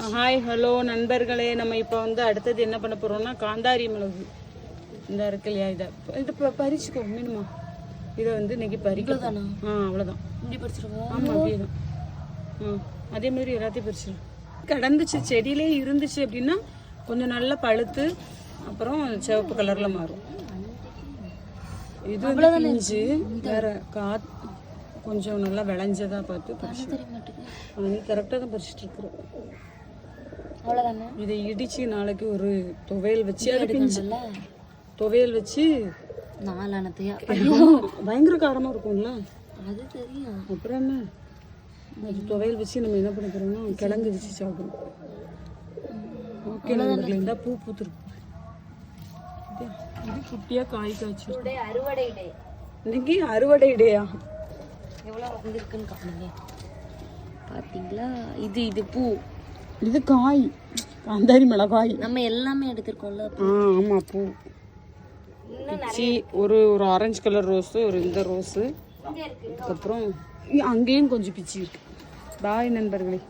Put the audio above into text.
Hi hello நண்பர்களே. நம்ம இப்போ வந்து அடுத்தது என்ன பண்ண போறோம்னா காந்தாரி மிளகு. இந்த இருக்கு இல்லையா இதை? இது இப்போ பறிச்சுக்கோ மீனுமா? இதை வந்து இன்னைக்கு பறிக்க ஆ அவ்வளோதான் இப்படி படிச்சிருக்கோம் ஆமாம் அப்படியே தான் ஆ அதே மாதிரி எல்லாத்தையும் பறிச்சிடும் கடந்துச்சு செடியிலே இருந்துச்சு அப்படின்னா கொஞ்சம் நல்லா பழுத்து அப்புறம் சிவப்பு கலரில் மாறும். இது பிஞ்சு வேற கா கொஞ்சம் நல்லா விளைஞ்சதா பார்த்து பறிச்சு கரெக்டாக தான் பறிச்சுட்டு இருக்கிற. அவ்வளோதானே இதை இடிச்சு நாளைக்கு ஒரு துவையல் வச்சு இல்ல துவையல் வச்சு நாலானத்தையா பயங்கர காரமாக இருக்கும்ல. அது தெரியும். அப்புறம் என்ன? அது துவையல் வச்சு நம்ம என்ன பண்ண கிழங்கு வச்சு சாப்பிடணும். ஓகே நண்பர்களே இந்த பூ பூத்துருக்கு இது இது குட்டியாக காய் காய்ச்சி அறுவடை டே. இன்னைக்கு அறுவடை டேயா? எவ்வளோ வந்திருக்குன்னு காணுங்க. பார்த்தீங்களா இது இது பூ. இது காய். காந்தாரி மிளகாய். நம்ம எல்லாமே எடுத்திருக்கோம்ல. ஆ ஆமாம் பூ. பிச்சி ஒரு ஒரு ஆரஞ்சு கலர் ரோஸு ஒரு இந்த ரோஸு அதுக்கப்புறம் அங்கேயும் கொஞ்சம் பிச்சி இருக்கு. பாய் நண்பர்களே.